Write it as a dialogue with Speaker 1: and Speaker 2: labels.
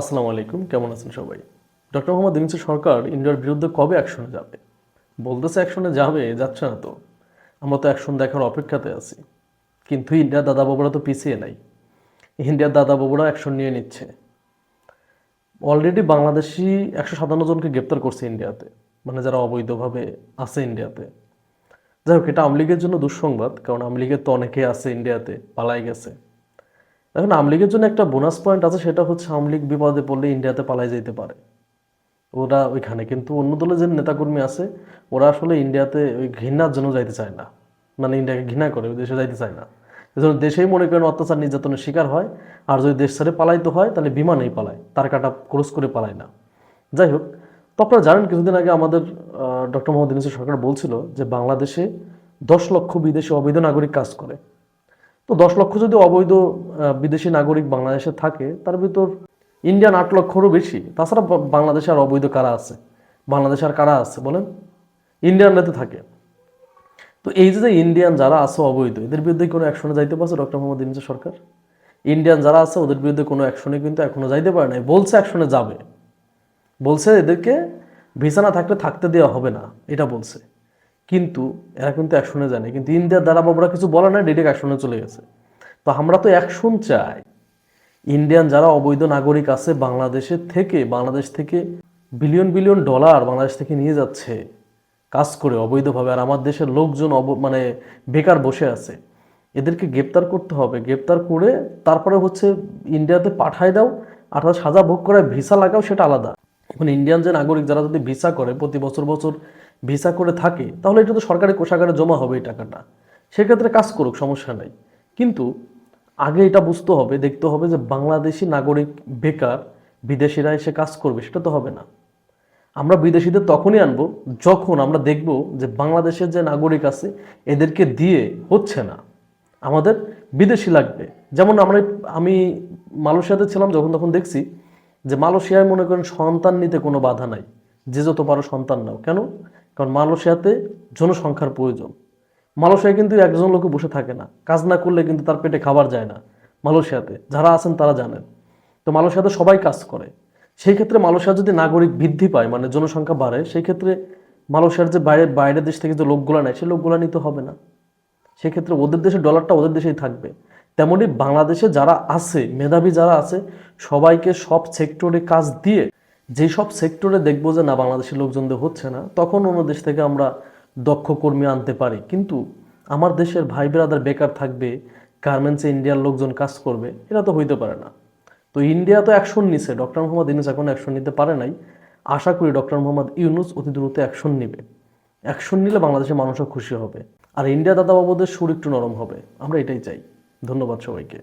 Speaker 1: আসসালামু আলাইকুম, কেমন আছেন সবাই? ডক্টর মোহাম্মদ ইউনুসের সরকার ইন্ডিয়ার বিরুদ্ধে কবে অ্যাকশনে যাবে? বলতেছে অ্যাকশনে যাবে, যাচ্ছে না তো। আমরা তো অ্যাকশন দেখার অপেক্ষাতে আছি। কিন্তু ইন্ডিয়ার দাদা বাবুরা তো পিছিয়ে নাই। ইন্ডিয়ার দাদা বাবুরা অ্যাকশন নিয়ে নিচ্ছে। অলরেডি বাংলাদেশি একশো সাতান্ন জনকে গ্রেপ্তার করছে ইন্ডিয়াতে। মানে যারা অবৈধভাবে আছে ইন্ডিয়াতে। যাই হোক, এটা আওয়ামী লীগের জন্য দুঃসংবাদ, কারণ আওয়ামী লীগের তো অনেকেই আছে ইন্ডিয়াতে, পালাই গেছে। এখন আওয়ামী লীগের জন্য একটা বোনাস পয়েন্ট আছে, সেটা হচ্ছে আওয়ামী লীগ বিপদে পড়লে ইন্ডিয়াতে পালাই যেতে পারে। ওরা ওইখানে কিন্তু অন্য দলের যে নেতাকর্মী আছে, ওরা আসলে ইন্ডিয়াতে ওই ঘৃণার জন্য যাইতে চায় না। মানে ইন্ডিয়াকে ঘৃণা করে দেশে যাইতে চায় না। এজন্য দেশেই মনে করেন অত্যাচার নির্যাতনের শিকার হয়, আর যদি দেশ ছেড়ে পালাইতে হয়, তাহলে বিমানেই পালায়, তার কাটা ক্রস করে পালায় না। যাই হোক, তো আপনারা জানেন, কিছুদিন আগে আমাদের ডক্টর মোহাম্মদ ইউনুসের সরকার বলছিল যে বাংলাদেশে দশ লক্ষ বিদেশি অবৈধ নাগরিক কাজ করে। তো দশ লক্ষ যদি অবৈধ বিদেশি নাগরিক বাংলাদেশে থাকে, তার ভিতর ইন্ডিয়ান আট লক্ষরও বেশি। তাছাড়া বাংলাদেশে আর অবৈধ কারা আছে? বাংলাদেশে আর কারা আছে বলেন? ইন্ডিয়ানরাতে থাকে। তো এই যে ইন্ডিয়ান যারা আছে অবৈধ, এদের বিরুদ্ধে কোনো অ্যাকশনে যাইতে পারছে ডক্টর মোহাম্মদ ইউনুসের সরকার? ইন্ডিয়ান যারা আছে, ওদের বিরুদ্ধে কোনো অ্যাকশনে কিন্তু এখনও যাইতে পারে নাই। বলছে অ্যাকশনে যাবে। বলছে এদেরকে ভিসা না থাকলে থাকতে দেওয়া হবে না, এটা বলছে। কিন্তু এরা কিন্তু অ্যাকশনে জানে, কিন্তু ইন্ডিয়ার দ্বারা বাবুরা কিছু বলে না ডিরেক্ট অ্যাকশনে চলে গেছে। তো আমরা তো অ্যাকশন চাই। ইন্ডিয়ান যারা অবৈধ নাগরিক আছে বাংলাদেশের থেকে, বাংলাদেশ থেকে বিলিয়ন বিলিয়ন ডলার বাংলাদেশ থেকে নিয়ে যাচ্ছে কাজ করে অবৈধভাবে। আর আমার দেশের লোকজন অব মানে বেকার বসে আছে, এদেরকে গ্রেপ্তার করতে হবে। গ্রেপ্তার করে তারপরে হচ্ছে ইন্ডিয়াতে পাঠায় দাও, আর সাজা ভোগ করে ভিসা লাগাও, সেটা আলাদা। এখন ইন্ডিয়ান যে নাগরিক যারা যদি ভিসা করে, প্রতি বছর বছর ভিসা করে থাকে, তাহলে এটা তো সরকারি কোষাগারে জমা হবে এই টাকাটা। সেক্ষেত্রে কাজ করুক, সমস্যা নাই। কিন্তু আগে এটা বুঝতে হবে, দেখতে হবে যে বাংলাদেশি নাগরিক বেকার, বিদেশিরা এসে কাজ করবে, সেটা তো হবে না। আমরা বিদেশিদের তখনই আনব যখন আমরা দেখব যে বাংলাদেশের যে নাগরিক আছে, এদেরকে দিয়ে হচ্ছে না। আমাদের বিদেশি লাগবে। যেমন আমরা, আমি মালয়েশিয়াতে ছিলাম, যখন তখন দেখছি যে মালয়েশিয়ায় মনে করেন সন্তান নিতে কোনো বাধা নাই, যে যত পারো সন্তান নাও। কেন? কারণ মালয়েশিয়াতে জনসংখ্যার প্রয়োজন। মালয়েশিয়ায় কিন্তু একজন লোকে বসে থাকে না। কাজ না করলে কিন্তু তার পেটে খাবার যায় না মালয়েশিয়াতে। যারা আছেন তারা জানেন। তো মালয়েশিয়াতে সবাই কাজ করে। সেই ক্ষেত্রে মালয়েশিয়া যদি নাগরিক বৃদ্ধি পায় মানে জনসংখ্যা বাড়ে, সেই ক্ষেত্রে মালয়েশিয়ার যে বাইরে বাইরের দেশ থেকে যে লোকগুলো নেয়, সেই লোকগুলো নিতে হবে না। সেক্ষেত্রে ওদের দেশে ডলারটা ওদের দেশেই থাকবে। তেমনি বাংলাদেশে যারা আছে, মেধাবী যারা আছে, সবাইকে সব সেক্টরে কাজ দিয়ে যেই সব সেক্টরে দেখব যে না, বাংলাদেশের লোকজনদের হচ্ছে না, তখন অন্য দেশ থেকে আমরা দক্ষ কর্মী আনতে পারি। কিন্তু আমার দেশের ভাই বেরাদার বেকার থাকবে, গার্মেন্টসে ইন্ডিয়ার লোকজন কাজ করবে এটা তো হইতে পারে না। তো ইন্ডিয়া তো অ্যাকশন নিছে, ডক্টর মোহাম্মদ ইউনুস এখন অ্যাকশন নিতে পারে নাই। আশা করি ডক্টর মোহাম্মদ ইউনুস অতি দ্রুত অ্যাকশন নেবে। অ্যাকশন নিলে বাংলাদেশের মানুষও খুশি হবে। আর ইন্ডিয়া দাদা বাবুদের সুর একটু নরম হবে, আমরা এটাই চাই। ধন্যবাদ সবাইকে।